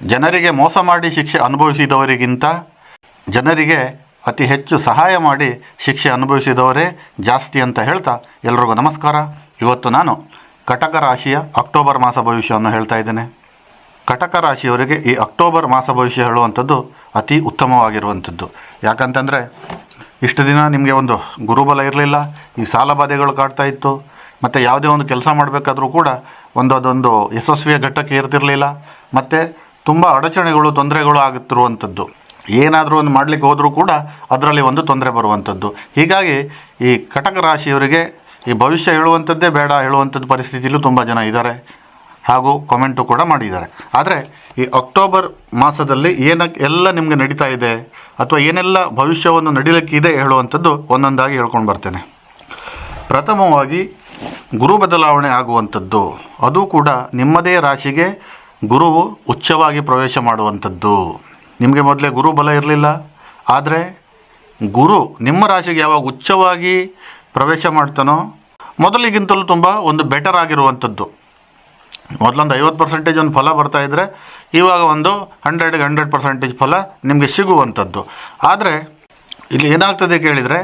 ಜನರಿಗೆ ಮೋಸ ಮಾಡಿ ಶಿಕ್ಷೆ ಅನುಭವಿಸಿದವರಿಗಿಂತ ಜನರಿಗೆ ಅತಿ ಹೆಚ್ಚು ಸಹಾಯ ಮಾಡಿ ಶಿಕ್ಷೆ ಅನುಭವಿಸಿದವರೇ ಜಾಸ್ತಿ ಅಂತ ಹೇಳ್ತಾ ಎಲ್ರಿಗೂ ನಮಸ್ಕಾರ. ಇವತ್ತು ನಾನು ಕಟಕ ರಾಶಿಯ ಅಕ್ಟೋಬರ್ ಮಾಸ ಭವಿಷ್ಯವನ್ನು ಹೇಳ್ತಾ ಇದ್ದೇನೆ. ಕಟಕ ರಾಶಿಯವರಿಗೆ ಈ ಅಕ್ಟೋಬರ್ ಮಾಸ ಭವಿಷ್ಯ ಹೇಳುವಂಥದ್ದು ಅತಿ ಉತ್ತಮವಾಗಿರುವಂಥದ್ದು. ಯಾಕಂತಂದರೆ ಇಷ್ಟು ದಿನ ನಿಮಗೆ ಒಂದು ಗುರುಬಲ ಇರಲಿಲ್ಲ, ಈ ಸಾಲ ಬಾಧೆಗಳು ಕಾಡ್ತಾ ಇತ್ತು, ಮತ್ತು ಯಾವುದೇ ಒಂದು ಕೆಲಸ ಮಾಡಬೇಕಾದ್ರೂ ಕೂಡ ಒಂದು ಅದೊಂದು ಯಶಸ್ವಿಯ ಘಟ್ಟಕ್ಕೆ ಇರ್ತಿರಲಿಲ್ಲ ಮತ್ತು ತುಂಬ ಅಡಚಣೆಗಳು, ತೊಂದರೆಗಳು ಆಗುತ್ತಿರುವಂಥದ್ದು ಏನಾದರೂ ಒಂದು ಮಾಡಲಿಕ್ಕೆ ಹೋದರೂ ಕೂಡ ಅದರಲ್ಲಿ ಒಂದು ತೊಂದರೆ ಬರುವಂಥದ್ದು. ಹೀಗಾಗಿ ಈ ಕಟಕ ರಾಶಿಯವರಿಗೆ ಈ ಭವಿಷ್ಯ ಹೇಳುವಂಥದ್ದೇ ಬೇಡ, ಹೇಳುವಂಥದ್ದು ಪರಿಸ್ಥಿತಿಯಲ್ಲೂ ತುಂಬ ಜನ ಇದ್ದಾರೆ ಹಾಗೂ ಕಾಮೆಂಟು ಕೂಡ ಮಾಡಿದ್ದಾರೆ. ಆದರೆ ಈ ಅಕ್ಟೋಬರ್ ಮಾಸದಲ್ಲಿ ಏನಕ್ಕೆ ಎಲ್ಲ ನಿಮಗೆ ನಡೀತಾ ಇದೆ ಅಥವಾ ಏನೆಲ್ಲ ಭವಿಷ್ಯವನ್ನು ನಡೀಲಿಕ್ಕಿದೆ ಹೇಳುವಂಥದ್ದು ಒಂದೊಂದಾಗಿ ಹೇಳ್ಕೊಂಡು ಬರ್ತೇನೆ. ಪ್ರಥಮವಾಗಿ ಗುರು ಬದಲಾವಣೆ ಆಗುವಂಥದ್ದು. ಅದು ಕೂಡ ನಿಮ್ಮದೇ ರಾಶಿಗೆ ಗುರುವು ಉಚ್ಚವಾಗಿ ಪ್ರವೇಶ ಮಾಡುವಂಥದ್ದು. ನಿಮಗೆ ಮೊದಲೇ ಗುರು ಬಲ ಇರಲಿಲ್ಲ. ಆದರೆ ಗುರು ನಿಮ್ಮ ರಾಶಿಗೆ ಯಾವಾಗ ಉಚ್ಚವಾಗಿ ಪ್ರವೇಶ ಮಾಡ್ತಾನೋ ಮೊದಲಿಗಿಂತಲೂ ತುಂಬ ಒಂದು ಬೆಟರ್ ಆಗಿರುವಂಥದ್ದು. ಮೊದಲೊಂದು ಐವತ್ತು ಪರ್ಸೆಂಟೇಜ್ ಒಂದು ಫಲ ಬರ್ತಾಯಿದ್ರೆ ಇವಾಗ ಒಂದು ಹಂಡ್ರೆಡ್ಗೆ ಹಂಡ್ರೆಡ್ ಪರ್ಸೆಂಟೇಜ್ ಫಲ ನಿಮಗೆ ಸಿಗುವಂಥದ್ದು. ಆದರೆ ಇಲ್ಲಿ ಏನಾಗ್ತದೆ ಕೇಳಿದರೆ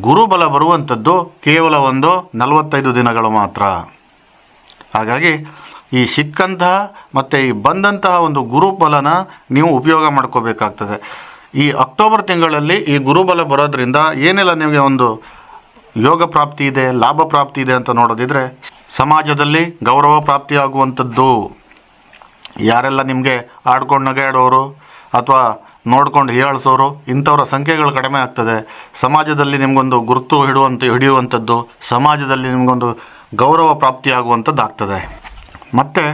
ಗುರುಬಲ ಬರುವಂಥದ್ದು ಕೇವಲ ಒಂದು ನಲವತ್ತೈದು ದಿನಗಳು ಮಾತ್ರ. ಹಾಗಾಗಿ ಈ ಸಿಕ್ಕಂತಹ ಮತ್ತು ಈ ಬಂದಂತಹ ಒಂದು ಗುರುಬಲನ ನೀವು ಉಪಯೋಗ ಮಾಡ್ಕೋಬೇಕಾಗ್ತದೆ. ಈ ಅಕ್ಟೋಬರ್ ತಿಂಗಳಲ್ಲಿ ಈ ಗುರುಬಲ ಬರೋದ್ರಿಂದ ಏನೆಲ್ಲ ನಿಮಗೆ ಒಂದು ಯೋಗ ಪ್ರಾಪ್ತಿ ಇದೆ, ಲಾಭ ಪ್ರಾಪ್ತಿ ಇದೆ ಅಂತ ನೋಡೋದಿದ್ರೆ ಸಮಾಜದಲ್ಲಿ ಗೌರವ ಪ್ರಾಪ್ತಿಯಾಗುವಂಥದ್ದು. ಯಾರೆಲ್ಲ ನಿಮಗೆ ಆಡ್ಕೊಂಡು ನಗಾಡೋರು ಅಥವಾ ನೋಡ್ಕೊಂಡು ಹೀಯಾಳಿಸೋರು ಇಂಥವರ ಸಂಖ್ಯೆಗಳು ಕಡಿಮೆ ಆಗ್ತದೆ. ಸಮಾಜದಲ್ಲಿ ನಿಮಗೊಂದು ಗುರುತು ಹಿಡುವಂಥ ಹಿಡಿಯುವಂಥದ್ದು, ಸಮಾಜದಲ್ಲಿ ನಿಮಗೊಂದು ಗೌರವ ಪ್ರಾಪ್ತಿಯಾಗುವಂಥದ್ದು ಆಗ್ತದೆ ಮತ್ತು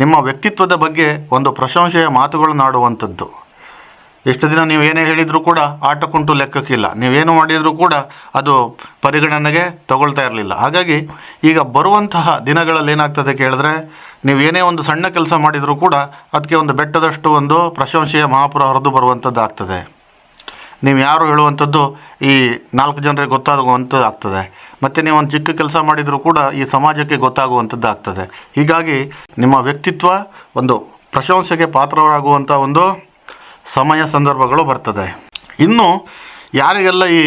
ನಿಮ್ಮ ವ್ಯಕ್ತಿತ್ವದ ಬಗ್ಗೆ ಒಂದು ಪ್ರಶಂಸೆಯ ಮಾತುಗಳನ್ನಾಡುವಂಥದ್ದು ಎಷ್ಟು ದಿನ ನೀವು ಏನೇ ಹೇಳಿದರೂ ಕೂಡ ಆಟಕ್ಕುಂಟು ಲೆಕ್ಕಕ್ಕಿಲ್ಲ. ನೀವೇನು ಮಾಡಿದರೂ ಕೂಡ ಅದು ಪರಿಗಣನೆಗೆ ತಗೊಳ್ತಾ ಇರಲಿಲ್ಲ. ಹಾಗಾಗಿ ಈಗ ಬರುವಂತಹ ದಿನಗಳಲ್ಲಿ ಏನಾಗ್ತದೆ ಕೇಳಿದ್ರೆ ನೀವು ಏನೇ ಒಂದು ಸಣ್ಣ ಕೆಲಸ ಮಾಡಿದರೂ ಕೂಡ ಅದಕ್ಕೆ ಒಂದು ಬೆಟ್ಟದಷ್ಟು ಒಂದು ಪ್ರಶಂಸೆಯ ಮಹಾಪುರ ಹೊರದು ಬರುವಂಥದ್ದು ಆಗ್ತದೆ ನೀವು ಯಾರು ಹೇಳುವಂಥದ್ದು ಈ ನಾಲ್ಕು ಜನರಿಗೆ ಗೊತ್ತಾಗುವಂಥದ್ದು ಆಗ್ತದೆ. ಮತ್ತು ನೀವು ಒಂದು ಚಿಕ್ಕ ಕೆಲಸ ಮಾಡಿದರೂ ಕೂಡ ಈ ಸಮಾಜಕ್ಕೆ ಗೊತ್ತಾಗುವಂಥದ್ದು ಆಗ್ತದೆ. ಹೀಗಾಗಿ ನಿಮ್ಮ ವ್ಯಕ್ತಿತ್ವ ಒಂದು ಪ್ರಶಂಸೆಗೆ ಪಾತ್ರರಾಗುವಂಥ ಒಂದು ಸಮಯ ಸಂದರ್ಭಗಳು ಬರ್ತದೆ. ಇನ್ನು ಯಾರಿಗೆಲ್ಲ ಈ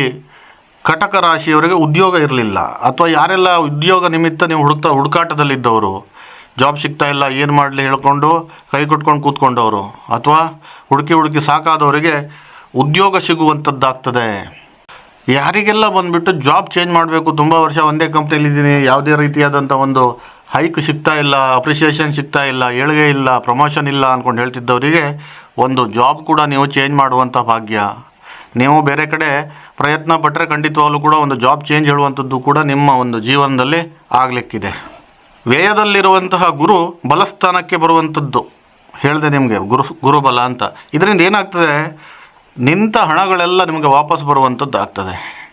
ಕಟಕ ರಾಶಿಯವರಿಗೆ ಉದ್ಯೋಗ ಇರಲಿಲ್ಲ ಅಥವಾ ಯಾರೆಲ್ಲ ಉದ್ಯೋಗ ನಿಮಿತ್ತ ನೀವು ಹುಡುಕ್ತಾ ಹುಡುಕಾಟದಲ್ಲಿದ್ದವರು ಜಾಬ್ ಸಿಗ್ತಾ ಇಲ್ಲ, ಏನು ಮಾಡಲಿ ಹೇಳ್ಕೊಂಡು ಕೈ ಕೊಟ್ಕೊಂಡು ಕೂತ್ಕೊಂಡವರು ಅಥವಾ ಹುಡುಕಿ ಹುಡುಕಿ ಸಾಕಾದವರಿಗೆ ಉದ್ಯೋಗ ಸಿಗುವಂಥದ್ದಾಗ್ತದೆ. ಯಾರಿಗೆಲ್ಲ ಬಂದುಬಿಟ್ಟು ಜಾಬ್ ಚೇಂಜ್ ಮಾಡಬೇಕು, ತುಂಬ ವರ್ಷ ಒಂದೇ ಕಂಪ್ನಿಯಲ್ಲಿದ್ದೀನಿ ಯಾವುದೇ ರೀತಿಯಾದಂಥ ಒಂದು ಹೈಕ್ ಸಿಗ್ತಾ ಇಲ್ಲ ಅಪ್ರಿಸಿಯೇಷನ್ ಸಿಗ್ತಾ ಇಲ್ಲ, ಏಳಿಗೆ ಇಲ್ಲ ಪ್ರಮೋಷನ್ ಇಲ್ಲ ಅಂದ್ಕೊಂಡು ಹೇಳ್ತಿದ್ದವರಿಗೆ ಒಂದು ಜಾಬ್ ಕೂಡ ನೀವು ಚೇಂಜ್ ಮಾಡುವಂಥ ಭಾಗ್ಯ. ನೀವು ಬೇರೆ ಕಡೆ ಪ್ರಯತ್ನ ಪಟ್ಟರೆ ಖಂಡಿತವಾಗಲೂ ಕೂಡ ಒಂದು ಜಾಬ್ ಚೇಂಜ್ ಹೇಳುವಂಥದ್ದು ಕೂಡ ನಿಮ್ಮ ಒಂದು ಜೀವನದಲ್ಲಿ ಆಗಲಿಕ್ಕಿದೆ. ವ್ಯಯದಲ್ಲಿರುವಂತಹ ಗುರು ಬಲಸ್ಥಾನಕ್ಕೆ ಬರುವಂಥದ್ದು. ಹೇಳಿದೆ ನಿಮಗೆ, ಗುರು, ಗುರುಬಲ ಅಂತ. ಇದರಿಂದ ಏನಾಗ್ತದೆ ನಿಂತ ಹಣಗಳೆಲ್ಲ ನಿಮಗೆ ವಾಪಸ್ ಬರುವಂಥದ್ದು ಆಗ್ತದೆ.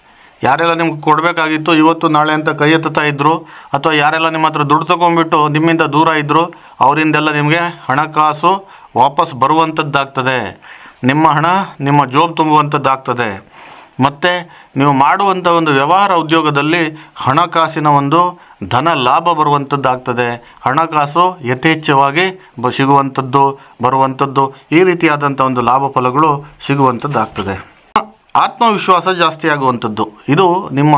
ಯಾರೆಲ್ಲ ನಿಮ್ಗೆ ಕೊಡಬೇಕಾಗಿತ್ತು ಇವತ್ತು ನಾಳೆ ಅಂತ ಕೈ ಎತ್ತುತ್ತಾ ಇದ್ದರು ಅಥವಾ ಯಾರೆಲ್ಲ ನಿಮ್ಮ ಹತ್ರ ದುಡ್ಡು ತೊಗೊಂಡ್ಬಿಟ್ಟು ನಿಮ್ಮಿಂದ ದೂರ ಇದ್ದರು ಅವರಿಂದೆಲ್ಲ ನಿಮಗೆ ಹಣಕಾಸು ವಾಪಸ್ ಬರುವಂಥದ್ದಾಗ್ತದೆ. ನಿಮ್ಮ ಹಣ, ನಿಮ್ಮ ಜೋಬ್ ತುಂಬುವಂಥದ್ದಾಗ್ತದೆ. ಮತ್ತು ನೀವು ಮಾಡುವಂಥ ಒಂದು ವ್ಯವಹಾರ ಉದ್ಯೋಗದಲ್ಲಿ ಹಣಕಾಸಿನ ಒಂದು ಧನ ಲಾಭ ಬರುವಂಥದ್ದಾಗ್ತದೆ ಹಣಕಾಸು ಯಥೇಚ್ಛವಾಗಿ ಬ ಸಿಗುವಂಥದ್ದು ಬರುವಂಥದ್ದು ಈ ರೀತಿಯಾದಂಥ ಒಂದು ಲಾಭ ಫಲಗಳು ಸಿಗುವಂಥದ್ದಾಗ್ತದೆ ಆತ್ಮವಿಶ್ವಾಸ ಜಾಸ್ತಿ ಆಗುವಂಥದ್ದು ಇದು ನಿಮ್ಮ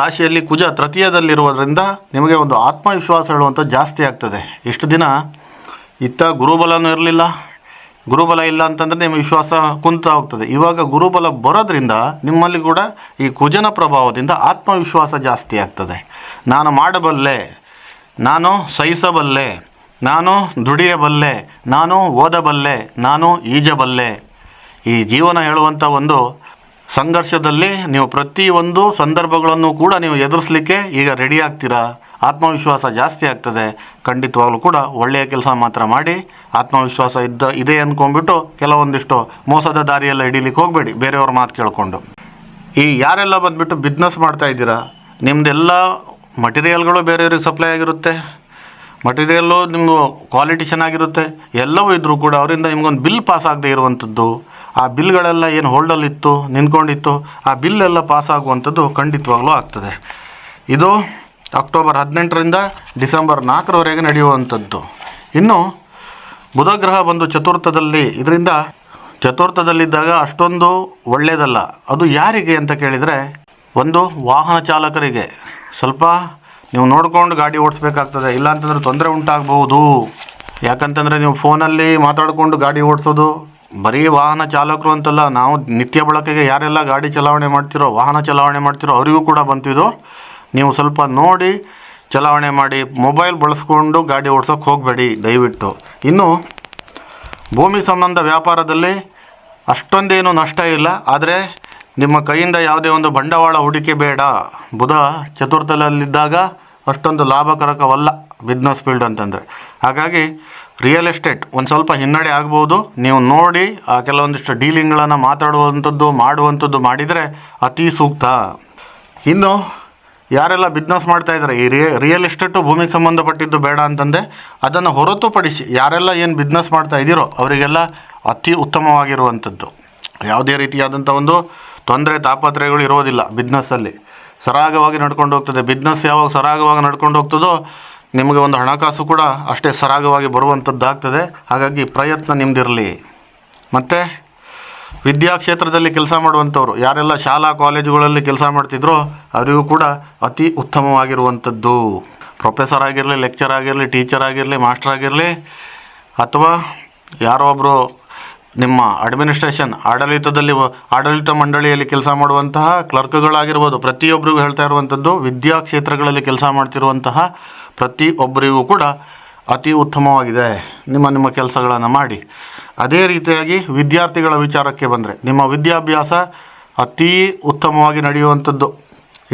ರಾಶಿಯಲ್ಲಿ ಕುಜ ತೃತೀಯದಲ್ಲಿರುವುದರಿಂದ ನಿಮಗೆ ಒಂದು ಆತ್ಮವಿಶ್ವಾಸ ಹೇಳುವಂಥದ್ದು ಜಾಸ್ತಿ ಆಗ್ತದೆ. ಇಷ್ಟು ದಿನ ಇತ್ತ ಗುರುಬಲನೂ ಇರಲಿಲ್ಲ. ಗುರುಬಲ ಇಲ್ಲ ಅಂತಂದರೆ ನಿಮ್ಮ ವಿಶ್ವಾಸ ಕುಂತ ಹೋಗ್ತದೆ. ಇವಾಗ ಗುರುಬಲ ಬರೋದ್ರಿಂದ ನಿಮ್ಮಲ್ಲಿ ಕೂಡ ಈ ಕುಜನ ಪ್ರಭಾವದಿಂದ ಆತ್ಮವಿಶ್ವಾಸ ಜಾಸ್ತಿ ಆಗ್ತದೆ. ನಾನು ಮಾಡಬಲ್ಲೆ, ನಾನು ಸಹಿಸಬಲ್ಲೆ, ನಾನು ದುಡಿಯಬಲ್ಲೆ, ನಾನು ಓದಬಲ್ಲೆ, ನಾನು ಈಜಬಲ್ಲೆ. ಈ ಜೀವನ ಹೇಳುವಂಥ ಒಂದು ಸಂಘರ್ಷದಲ್ಲಿ ನೀವು ಪ್ರತಿಯೊಂದು ಸಂದರ್ಭಗಳನ್ನು ಕೂಡ ನೀವು ಎದುರಿಸಲಿಕ್ಕೆ ಈಗ ರೆಡಿ ಆಗ್ತೀರಾ? ಆತ್ಮವಿಶ್ವಾಸ ಜಾಸ್ತಿ ಆಗ್ತದೆ, ಖಂಡಿತವಾಗಲೂ ಕೂಡ ಒಳ್ಳೆಯ ಕೆಲಸ ಮಾತ್ರ ಮಾಡಿ, ಆತ್ಮವಿಶ್ವಾಸ ಇದ್ದ, ಇದೆ ಅಂದ್ಕೊಂಡ್ಬಿಟ್ಟು ಕೆಲವೊಂದಿಷ್ಟು ಮೋಸದ ದಾರಿಯೆಲ್ಲ ಹಿಡೀಲಿಕ್ಕೆ ಹೋಗಬೇಡಿ, ಬೇರೆಯವ್ರ ಮಾತು ಕೇಳಿಕೊಂಡು. ಈ ಯಾರೆಲ್ಲ ಬಂದುಬಿಟ್ಟು ಬಿಸ್ನೆಸ್ ಮಾಡ್ತಾ ಇದ್ದೀರಾ ನಿಮ್ಮದೆಲ್ಲ ಮಟೀರಿಯಲ್ಗಳು ಬೇರೆಯವ್ರಿಗೆ ಸಪ್ಲೈ ಆಗಿರುತ್ತೆ ಮಟೀರಿಯಲ್ಲು ನಿಮ್ಮದು ಕ್ವಾಲಿಟಿ ಚೆನ್ನಾಗಿರುತ್ತೆ, ಎಲ್ಲವೂ ಇದ್ದರೂ ಕೂಡ ಅವರಿಂದ ನಿಮ್ಗೊಂದು ಬಿಲ್ ಪಾಸ್ ಆಗದೆ ಇರುವಂಥದ್ದು, ಆ ಬಿಲ್ಗಳೆಲ್ಲ ಏನು ಹೋಲ್ಡಲ್ಲಿತ್ತು ನಿಂತ್ಕೊಂಡಿತ್ತು, ಆ ಬಿಲ್ಲೆಲ್ಲ ಪಾಸ್ ಆಗುವಂಥದ್ದು ಖಂಡಿತವಾಗ್ಲೂ ಆಗ್ತದೆ. ಇದು ಅಕ್ಟೋಬರ್ ಹದಿನೆಂಟರಿಂದ ಡಿಸೆಂಬರ್ ನಾಲ್ಕರವರೆಗೆ ನಡೆಯುವಂಥದ್ದು. ಇನ್ನು ಬುಧಗ್ರಹ ಬಂದು ಚತುರ್ಥದಲ್ಲಿ, ಇದರಿಂದ ಚತುರ್ಥದಲ್ಲಿದ್ದಾಗ ಅಷ್ಟೊಂದು ಒಳ್ಳೆಯದಲ್ಲ. ಅದು ಯಾರಿಗೆ ಅಂತ ಕೇಳಿದರೆ, ಒಂದು ವಾಹನ ಚಾಲಕರಿಗೆ. ಸ್ವಲ್ಪ ನೀವು ನೋಡ್ಕೊಂಡು ಗಾಡಿ ಓಡಿಸ್ಬೇಕಾಗ್ತದೆ. ಇಲ್ಲಾಂತಂದರೆ ತೊಂದರೆ ಉಂಟಾಗಬಹುದು. ಯಾಕಂತಂದರೆ ನೀವು ಫೋನಲ್ಲಿ ಮಾತಾಡಿಕೊಂಡು ಗಾಡಿ ಓಡಿಸೋದು, ಬರೀ ವಾಹನ ಚಾಲಕರು ಅಂತಲ್ಲ, ನಾವು ನಿತ್ಯ ಬಳಕೆಗೆ ಯಾರೆಲ್ಲ ಗಾಡಿ ಚಲಾವಣೆ ಮಾಡ್ತಿರೋ, ವಾಹನ ಚಲಾವಣೆ ಮಾಡ್ತಿರೋ, ಅವರಿಗೂ ಕೂಡ ಬಂತಿದ್ದು ನೀವು ಸ್ವಲ್ಪ ನೋಡಿ ಚಲಾವಣೆ ಮಾಡಿ ಮೊಬೈಲ್ ಬಳಸ್ಕೊಂಡು ಗಾಡಿ ಓಡ್ಸೋಕೆ ಹೋಗಬೇಡಿ, ದಯವಿಟ್ಟು. ಇನ್ನು ಭೂಮಿ ಸಂಬಂಧ ವ್ಯಾಪಾರದಲ್ಲಿ ಅಷ್ಟೊಂದೇನು ನಷ್ಟ ಇಲ್ಲ, ಆದರೆ ನಿಮ್ಮ ಕೈಯಿಂದ ಯಾವುದೇ ಒಂದು ಬಂಡವಾಳ ಹೂಡಿಕೆ ಬೇಡ. ಬುಧ ಚತುರ್ಥದಲ್ಲಿದ್ದಾಗ ಅಷ್ಟೊಂದು ಲಾಭಕರಕವಲ್ಲ ಬಿಸ್ನೆಸ್ ಫೀಲ್ಡ್ ಅಂತಂದರೆ. ಹಾಗಾಗಿ ರಿಯಲ್ ಎಸ್ಟೇಟ್ ಒಂದು ಸ್ವಲ್ಪ ಹಿನ್ನಡೆ ಆಗ್ಬೋದು. ನೀವು ನೋಡಿ ಆ ಕೆಲವೊಂದಿಷ್ಟು ಡೀಲಿಂಗ್ಗಳನ್ನು ಮಾತಾಡುವಂಥದ್ದು, ಮಾಡುವಂಥದ್ದು ಮಾಡಿದರೆ ಅತಿ ಸೂಕ್ತ. ಇನ್ನು ಯಾರೆಲ್ಲ ಬಿಸ್ನೆಸ್ ಮಾಡ್ತಾ ಇದ್ದಾರೆ, ಈ ರಿಯ ರಿಯಲ್ ಎಸ್ಟೇಟು ಭೂಮಿ ಸಂಬಂಧಪಟ್ಟಿದ್ದು ಬೇಡ ಅಂತಂದೆ, ಅದನ್ನು ಹೊರತುಪಡಿಸಿ ಯಾರೆಲ್ಲ ಏನು ಬಿಸ್ನೆಸ್ ಮಾಡ್ತಾ ಇದ್ದೀರೋ ಅವರಿಗೆಲ್ಲ ಅತಿ ಉತ್ತಮವಾಗಿರುವಂಥದ್ದು. ಯಾವುದೇ ರೀತಿಯಾದಂಥ ಒಂದು ತೊಂದರೆ ತಾಪತ್ರೆಗಳು ಇರೋದಿಲ್ಲ ಬಿಸ್ನೆಸ್ಸಲ್ಲಿ. ಸರಾಗವಾಗಿ ನಡ್ಕೊಂಡು ಹೋಗ್ತದೆ. ಬಿಸ್ನೆಸ್ ಯಾವಾಗ ಸರಾಗವಾಗಿ ನಡ್ಕೊಂಡು ಹೋಗ್ತದೋ, ನಿಮಗೆ ಒಂದು ಹಣಕಾಸು ಕೂಡ ಅಷ್ಟೇ ಸರಾಗವಾಗಿ ಬರುವಂಥದ್ದಾಗ್ತದೆ. ಹಾಗಾಗಿ ಪ್ರಯತ್ನ ನಿಮ್ಮದಿರಲಿ ಮತ್ತು? ವಿದ್ಯಾ ಕ್ಷೇತ್ರದಲ್ಲಿ ಕೆಲಸ ಮಾಡುವಂಥವ್ರು, ಯಾರೆಲ್ಲ ಶಾಲಾ ಕಾಲೇಜುಗಳಲ್ಲಿ ಕೆಲಸ ಮಾಡ್ತಿದ್ರೋ ಅವರಿಗೂ ಕೂಡ ಅತಿ ಉತ್ತಮವಾಗಿರುವಂಥದ್ದು. ಪ್ರೊಫೆಸರ್ ಆಗಿರಲಿ, ಲೆಕ್ಚರ್ ಆಗಿರಲಿ, ಟೀಚರ್ ಆಗಿರಲಿ, ಮಾಸ್ಟರ್ ಆಗಿರಲಿ, ಅಥವಾ ಯಾರೋ ಒಬ್ಬರು ನಿಮ್ಮ ಅಡ್ಮಿನಿಸ್ಟ್ರೇಷನ್, ಆಡಳಿತದಲ್ಲಿ ಆಡಳಿತ ಮಂಡಳಿಯಲ್ಲಿ ಕೆಲಸ ಮಾಡುವಂತಹ ಕ್ಲರ್ಕ್ಗಳಾಗಿರ್ಬೋದು ಪ್ರತಿಯೊಬ್ಬರಿಗೂ ಹೇಳ್ತಾ ಇರುವಂಥದ್ದು ವಿದ್ಯಾ ಕ್ಷೇತ್ರಗಳಲ್ಲಿ ಕೆಲಸ ಮಾಡ್ತಿರುವಂತಹ ಪ್ರತಿಯೊಬ್ಬರಿಗೂ ಕೂಡ ಅತಿ ಉತ್ತಮವಾಗಿದೆ. ನಿಮ್ಮ ನಿಮ್ಮ ಕೆಲಸಗಳನ್ನು ಮಾಡಿ. ಅದೇ ರೀತಿಯಾಗಿ ವಿದ್ಯಾರ್ಥಿಗಳ ವಿಚಾರಕ್ಕೆ ಬಂದರೆ, ನಿಮ್ಮ ವಿದ್ಯಾಭ್ಯಾಸ ಅತೀ ಉತ್ತಮವಾಗಿ ನಡೆಯುವಂಥದ್ದು.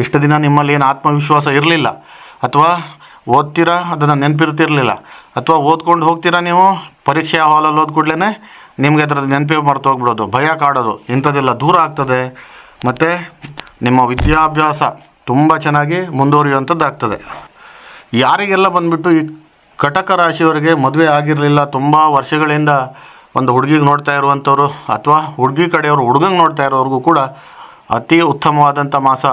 ಇಷ್ಟು ದಿನ ನಿಮ್ಮಲ್ಲಿ ಏನು ಆತ್ಮವಿಶ್ವಾಸ ಇರಲಿಲ್ಲ, ಅಥವಾ ಓದ್ತೀರಾ ಅದನ್ನು ನೆನಪಿರ್ತಿರಲಿಲ್ಲ, ಅಥವಾ ಓದ್ಕೊಂಡು ಹೋಗ್ತೀರಾ ನೀವು ಪರೀಕ್ಷೆ ಹಾಲಲ್ಲಿ ಓದ್ ಕೂಡಲೇ ನಿಮಗೆ ಅದರದ್ದು ನೆನಪೇ ಮರೆತು ಹೋಗ್ಬಿಡೋದು, ಭಯ ಕಾಡೋದು, ಇಂಥದ್ದೆಲ್ಲ ದೂರ ಆಗ್ತದೆ. ಮತ್ತು ನಿಮ್ಮ ವಿದ್ಯಾಭ್ಯಾಸ ತುಂಬ ಚೆನ್ನಾಗಿ ಮುಂದುವರಿಯುವಂಥದ್ದು ಆಗ್ತದೆ ಯಾರಿಗೆಲ್ಲ ಬಂದುಬಿಟ್ಟು ಈ ಕಟಕ ರಾಶಿಯವರಿಗೆ ಮದುವೆ ಆಗಿರಲಿಲ್ಲ ತುಂಬ ವರ್ಷಗಳಿಂದ ಒಂದು ಹುಡುಗಿಗೆ ನೋಡ್ತಾ ಇರುವಂಥವ್ರು ಅಥವಾ ಹುಡುಗಿ ಕಡೆಯವರು, ಹುಡುಗಂಗೆ ನೋಡ್ತಾ ಇರೋವ್ರಿಗೂ ಕೂಡ ಅತಿ ಉತ್ತಮವಾದಂಥ ಮಾಸ.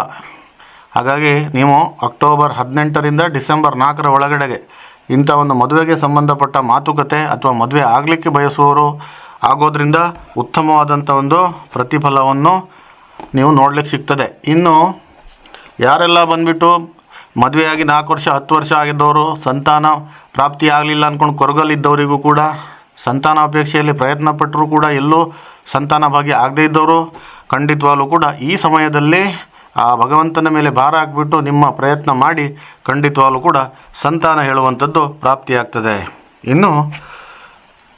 ಹಾಗಾಗಿ ನೀವು ಅಕ್ಟೋಬರ್ ಹದಿನೆಂಟರಿಂದ ಡಿಸೆಂಬರ್ ನಾಲ್ಕರ ಒಳಗಡೆಗೆ ಇಂಥ ಒಂದು ಮದುವೆಗೆ ಸಂಬಂಧಪಟ್ಟ ಮಾತುಕತೆ ಅಥವಾ ಮದುವೆ ಆಗಲಿಕ್ಕೆ ಬಯಸುವವರು ಆಗೋದ್ರಿಂದ ಉತ್ತಮವಾದಂಥ ಒಂದು ಪ್ರತಿಫಲವನ್ನು ನೀವು ನೋಡಲಿಕ್ಕೆ ಸಿಗ್ತದೆ. ಇನ್ನು ಯಾರೆಲ್ಲ ಬಂದುಬಿಟ್ಟು ಮದುವೆಯಾಗಿ ನಾಲ್ಕು ವರ್ಷ, ಹತ್ತು ವರ್ಷ ಆಗಿದ್ದವರು, ಸಂತಾನ ಪ್ರಾಪ್ತಿ ಆಗಲಿಲ್ಲ ಅಂದ್ಕೊಂಡು ಕೊರಗಲಿದ್ದವರಿಗೂ ಕೂಡ ಸಂತಾನ ಅಪೇಕ್ಷೆಯಲ್ಲಿ ಪ್ರಯತ್ನ ಪಟ್ಟರೂ ಕೂಡ ಎಲ್ಲೋ ಸಂತಾನ ಭಾಗ್ಯ ಆಗದೇ ಇದ್ದವರು ಖಂಡಿತವಾಗ್ಲೂ ಕೂಡ ಈ ಸಮಯದಲ್ಲಿ ಆ ಭಗವಂತನ ಮೇಲೆ ಭಾರ ಹಾಕ್ಬಿಟ್ಟು ನಿಮ್ಮ ಪ್ರಯತ್ನ ಮಾಡಿ ಖಂಡಿತವಾಗ್ಲೂ ಕೂಡ ಸಂತಾನ ಹೇಳುವಂಥದ್ದು ಪ್ರಾಪ್ತಿಯಾಗ್ತದೆ. ಇನ್ನು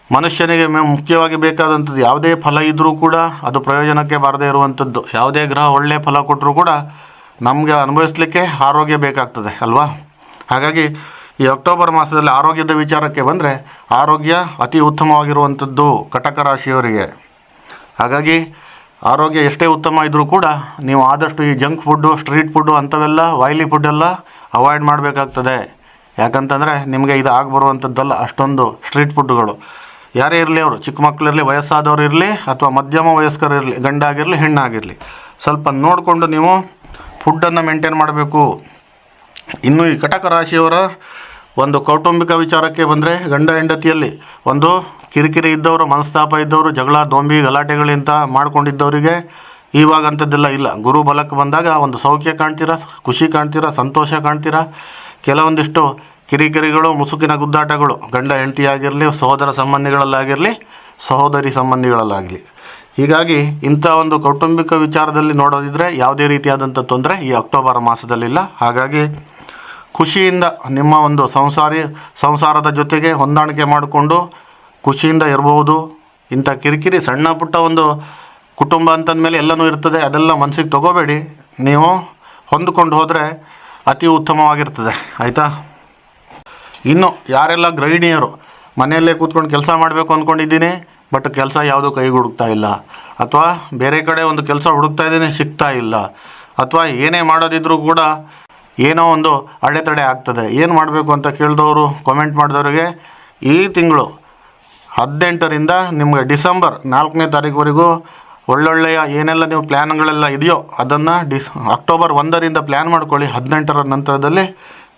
ಮನುಷ್ಯನಿಗೆ ಮುಖ್ಯವಾಗಿ ಬೇಕಾದಂಥದ್ದು ಯಾವುದೇ ಫಲ ಇದ್ದರೂ ಕೂಡ ಅದು ಪ್ರಯೋಜನಕ್ಕೆ ಬಾರದೇ ಇರುವಂಥದ್ದು. ಯಾವುದೇ ಗ್ರಹ ಒಳ್ಳೆಯ ಫಲ ಕೊಟ್ಟರೂ ಕೂಡ ನಮಗೆ ಅನುಭವಿಸ್ಲಿಕ್ಕೆ ಆರೋಗ್ಯ ಬೇಕಾಗ್ತದೆ, ಅಲ್ವಾ? ಹಾಗಾಗಿ ಈ ಅಕ್ಟೋಬರ್ ಮಾಸದಲ್ಲಿ ಆರೋಗ್ಯದ ವಿಚಾರಕ್ಕೆ ಬಂದರೆ ಆರೋಗ್ಯ ಅತಿ ಉತ್ತಮವಾಗಿರುವಂಥದ್ದು ಕಟಕ ರಾಶಿಯವರಿಗೆ. ಹಾಗಾಗಿ ಆರೋಗ್ಯ ಎಷ್ಟೇ ಉತ್ತಮ ಇದ್ದರೂ ಕೂಡ ನೀವು ಆದಷ್ಟು ಈ ಜಂಕ್ ಫುಡ್ಡು, ಸ್ಟ್ರೀಟ್ ಫುಡ್ಡು ಅಂಥವೆಲ್ಲ ವಾಯ್ಲಿ ಫುಡ್ಡೆಲ್ಲ ಅವಾಯ್ಡ್ ಮಾಡಬೇಕಾಗ್ತದೆ. ಯಾಕಂತಂದರೆ ನಿಮಗೆ ಇದು ಆಗಿ ಬರುವಂಥದ್ದಲ್ಲ ಅಷ್ಟೊಂದು ಸ್ಟ್ರೀಟ್ ಫುಡ್ಡುಗಳು. ಯಾರೇ ಇರಲಿ ಅವರು, ಚಿಕ್ಕ ಮಕ್ಕಳಿರಲಿ ವಯಸ್ಸಾದವರು ಇರಲಿ, ಅಥವಾ ಮಧ್ಯಮ ವಯಸ್ಕರು ಇರಲಿ, ಗಂಡಾಗಿರಲಿ, ಹೆಣ್ಣಾಗಿರಲಿ, ಸ್ವಲ್ಪ ನೋಡಿಕೊಂಡು ನೀವು ಫುಡ್ಡನ್ನು ಮೇಂಟೈನ್ ಮಾಡಬೇಕು. ಇನ್ನು ಈ ಕಟಕ ರಾಶಿಯವರ ಒಂದು ಕೌಟುಂಬಿಕ ವಿಚಾರಕ್ಕೆ ಬಂದರೆ ಗಂಡ ಹೆಂಡತಿಯಲ್ಲಿ ಒಂದು ಕಿರಿಕಿರಿ ಇದ್ದವರು, ಮನಸ್ತಾಪ ಇದ್ದವರು, ಜಗಳ, ದೊಂಬಿ ಗಲಾಟೆಗಳಿಂತ ಮಾಡ್ಕೊಂಡಿದ್ದವರಿಗೆ ಇವಾಗ ಅಂಥದ್ದೆಲ್ಲ ಇಲ್ಲ. ಗುರು ಬಲಕ್ಕೆ ಬಂದಾಗ ಒಂದು ಸೌಖ್ಯ ಕಾಣ್ತೀರಾ, ಖುಷಿ ಕಾಣ್ತೀರಾ, ಸಂತೋಷ ಕಾಣ್ತೀರಾ? ಕೆಲವೊಂದಿಷ್ಟು ಕಿರಿಕಿರಿಗಳು, ಮುಸುಕಿನ ಗುದ್ದಾಟಗಳು, ಗಂಡ ಹೆಂಡತಿ ಆಗಿರಲಿ ಸಹೋದರ ಸಂಬಂಧಿಗಳಲ್ಲಾಗಿರಲಿ, ಸಹೋದರಿ ಸಂಬಂಧಿಗಳಲ್ಲಾಗಲಿ. ಹೀಗಾಗಿ ಇಂಥ ಒಂದು ಕೌಟುಂಬಿಕ ವಿಚಾರದಲ್ಲಿ ನೋಡೋದಿದ್ರೆ ಯಾವುದೇ ರೀತಿಯಾದಂಥ ತೊಂದರೆ ಈ ಅಕ್ಟೋಬರ್ ಮಾಸದಲ್ಲಿಲ್ಲ. ಹಾಗಾಗಿ ಖುಷಿಯಿಂದ ನಿಮ್ಮ ಒಂದು ಸಂಸಾರಿ, ಸಂಸಾರದ ಜೊತೆಗೆ ಹೊಂದಾಣಿಕೆ ಮಾಡಿಕೊಂಡು ಖುಷಿಯಿಂದ ಇರಬಹುದು. ಇಂಥ ಕಿರಿಕಿರಿ ಸಣ್ಣ ಪುಟ್ಟ ಒಂದು ಕುಟುಂಬ ಅಂತಂದಮೇಲೆ ಎಲ್ಲನೂ ಇರ್ತದೆ. ಅದೆಲ್ಲ ಮನಸ್ಸಿಗೆ ತಗೋಬೇಡಿ. ನೀವು ಹೊಂದ್ಕೊಂಡು ಹೋದರೆ ಅತಿ ಉತ್ತಮವಾಗಿರ್ತದೆ. ಆಯಿತಾ? ಇನ್ನು ಯಾರೆಲ್ಲ ಗೃಹಿಣಿಯರು, ಮನೆಯಲ್ಲೇ ಕೂತ್ಕೊಂಡು ಕೆಲಸ ಮಾಡಬೇಕು ಅಂದ್ಕೊಂಡಿದ್ದೀನಿ ಬಟ್ ಕೆಲಸ ಯಾವುದೂ ಕೈಗೆ ಹುಡುಕ್ತಾ ಇಲ್ಲ. ಅಥವಾ ಬೇರೆ ಕಡೆ ಒಂದು ಕೆಲಸ ಹುಡುಕ್ತಾ ಇದ್ದೀನಿ, ಸಿಗ್ತಾ ಇಲ್ಲ. ಅಥವಾ ಏನೇ ಮಾಡೋದಿದ್ರೂ ಕೂಡ ಏನೋ ಒಂದು ಅಡೆತಡೆ ಆಗ್ತದೆ. ಏನು ಮಾಡಬೇಕು ಅಂತ ಕೇಳಿದವರು ಕಾಮೆಂಟ್ ಮಾಡಿದವರಿಗೆ ಈ ತಿಂಗಳು ಹದಿನೆಂಟರಿಂದ ನಿಮಗೆ ಡಿಸೆಂಬರ್ ನಾಲ್ಕನೇ ತಾರೀಕುವರೆಗೂ ಒಳ್ಳೊಳ್ಳೆಯ ಏನೆಲ್ಲ ನೀವು ಪ್ಲ್ಯಾನ್ಗಳೆಲ್ಲ ಇದೆಯೋ ಅದನ್ನು ಡಿಸ್, ಅಕ್ಟೋಬರ್ ಒಂದರಿಂದ ಪ್ಲ್ಯಾನ್ ಮಾಡ್ಕೊಳ್ಳಿ. ಹದಿನೆಂಟರ ನಂತರದಲ್ಲಿ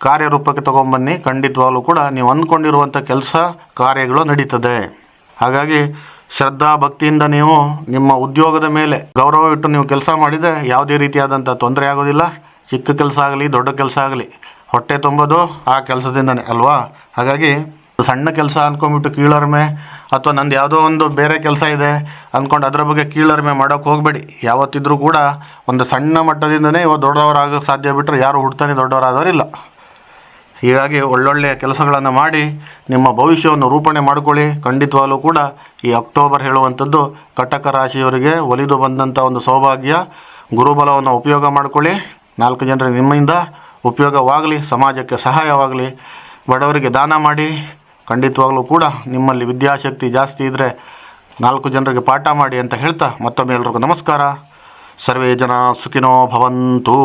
ಕಾರ್ಯರೂಪಕ್ಕೆ ತಗೊಂಬನ್ನಿ. ಖಂಡಿತವಾಗಲೂ ಕೂಡ ನೀವು ಅಂದ್ಕೊಂಡಿರುವಂಥ ಕೆಲಸ, ಕಾರ್ಯಗಳು ನಡೀತದೆ. ಹಾಗಾಗಿ ಶ್ರದ್ಧಾ ಭಕ್ತಿಯಿಂದ ನೀವು ನಿಮ್ಮ ಉದ್ಯೋಗದ ಮೇಲೆ ಗೌರವ ಇಟ್ಟು ನೀವು ಕೆಲಸ ಮಾಡಿದರೆ ಯಾವುದೇ ರೀತಿಯಾದಂಥ ತೊಂದರೆ ಆಗೋದಿಲ್ಲ. ಚಿಕ್ಕ ಕೆಲಸ ಆಗಲಿ, ದೊಡ್ಡ ಕೆಲಸ ಆಗಲಿ, ಹೊಟ್ಟೆ ತುಂಬೋದು ಆ ಕೆಲಸದಿಂದನೇ, ಅಲ್ವಾ? ಹಾಗಾಗಿ ಸಣ್ಣ ಕೆಲಸ ಅಂದ್ಕೊಂಬಿಟ್ಟು ಕೀಳರಿಮೆ, ಅಥವಾ ನಂದು ಯಾವುದೋ ಒಂದು ಬೇರೆ ಕೆಲಸ ಇದೆ ಅಂದ್ಕೊಂಡು ಅದರ ಬಗ್ಗೆ ಕೀಳರಿಮೆ ಮಾಡೋಕ್ಕೆ ಹೋಗಬೇಡಿ. ಯಾವತ್ತಿದ್ರೂ ಕೂಡ ಒಂದು ಸಣ್ಣ ಮಟ್ಟದಿಂದನೇ ಇವಾಗ ದೊಡ್ಡವರಾಗೋಕ್ಕೆ ಸಾಧ್ಯ ಬಿಟ್ಟರೆ ಯಾರು ಹುಡ್ತಾನೆ ದೊಡ್ಡವರಾದವರಿಲ್ಲ. ಹೀಗಾಗಿ ಒಳ್ಳೊಳ್ಳೆಯ ಕೆಲಸಗಳನ್ನು ಮಾಡಿ, ನಿಮ್ಮ ಭವಿಷ್ಯವನ್ನು ರೂಪಣೆ ಮಾಡಿಕೊಳ್ಳಿ. ಖಂಡಿತವಾಗಲೂ ಕೂಡ ಈ ಅಕ್ಟೋಬರ್ ಹೇಳುವಂಥದ್ದು ಕಟಕ ರಾಶಿಯವರಿಗೆ ಒಲಿದು ಬಂದಂಥ ಒಂದು ಸೌಭಾಗ್ಯ, ಗುರುಬಲವನ್ನು ಉಪಯೋಗ ಮಾಡಿಕೊಳ್ಳಿ. ನಾಲ್ಕು ಜನರಿಗೆ ನಿಮ್ಮಿಂದ ಉಪಯೋಗವಾಗಲಿ, ಸಮಾಜಕ್ಕೆ ಸಹಾಯವಾಗಲಿ, ಬಡವರಿಗೆ ದಾನ ಮಾಡಿ, ಖಂಡಿತವಾಗಲೂ ಕೂಡ ನಿಮ್ಮಲ್ಲಿ ವಿದ್ಯಾಶಕ್ತಿ ಜಾಸ್ತಿ ಇದ್ದರೆ ನಾಲ್ಕು ಜನರಿಗೆ ಪಾಠ ಮಾಡಿ ಅಂತ ಹೇಳ್ತಾ ಮತ್ತೊಮ್ಮೆ ಎಲ್ರಿಗೂ ನಮಸ್ಕಾರ. ಸರ್ವೇ ಜನ ಸುಖಿನೋ ಭವಂತು.